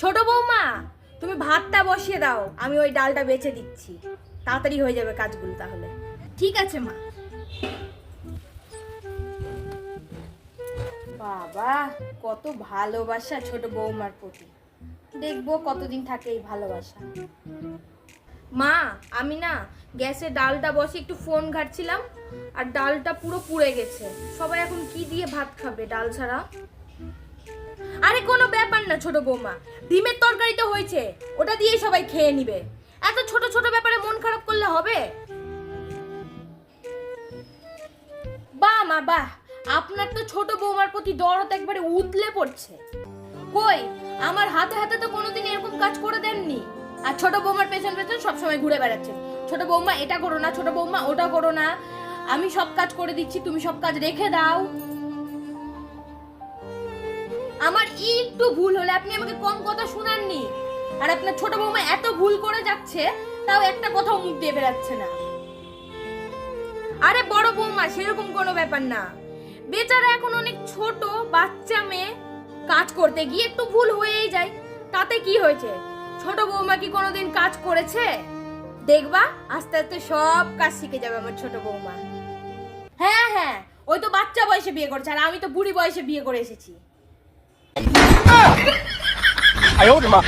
ছোট বৌমা তুমি ভাতটা বসিয়ে দাও আমি ওই ডালটা বেচে দিচ্ছি। তাড়াতাড়ি হয়ে যাবে কাজগুলো তাহলে। ঠিক আছে মা। বাবা কত ভালোবাসা ছোট বৌমার প্রতি। দেখব কতদিন থাকে এই ভালোবাসা। মা, আমি না গ্যাসে ডালটা বসে একটু ফোন ঘাটছিলাম আর ডালটা পুরো পুড়ে গেছে। সবাই এখন কি দিয়ে ভাত খাবে ডাল ছাড়া? আরে কোনো ব্যাপার না ছোট বৌমা, ডিমের তরকারি তো হয়েছে, ওটা দিয়ে সবাই খেয়ে নিবে। এত ছোট ছোট ব্যাপারে মন খারাপ করলে হবে? বাহ মা, বাহ, আপনার তো ছোট বৌমার প্রতি দরদ একবারে উতলে পড়ছে। কই, আমার হাতে হাতে তো কোনোদিন এরকম কাজ করে দেননি। আর ছোট বৌমার পেছন পেছন সবসময় ঘুরে বেড়াচ্ছে। ছোট বৌমা এটা করো না, ছোট বৌমা ওটা করো না। আমি সব কাজ করে দিচ্ছি, তুমি সব কাজ রেখে দাও। আমার একটু ভুল হলে আপনি আমাকে কম কথা শোনাননি। আর আপনার ছোট বৌমা এত ভুল করে যাচ্ছে, তাও একটা কথাও মুখ দিয়ে বেরাচ্ছে না। আরে বড় বৌমা, সেরকম কোনো ব্যাপার না। বেচারা এখন অনেক ছোট, বাচ্চা মেয়ে, কাজ করতে গিয়ে একটু ভুল হয়েই যায়। তাতে কি হয়েছে? ছোট বৌমা কি কোনোদিন কাজ করেছে? দেখবা, আস্তে আস্তে সব কাজ শিখে যাবে আমার ছোট বৌমা। হ্যাঁ হ্যাঁ ওই তো বাচ্চা বয়সে বিয়ে করেছে, আর আমি তো বুড়ি বয়সে বিয়ে করে এসেছি। আয় মা।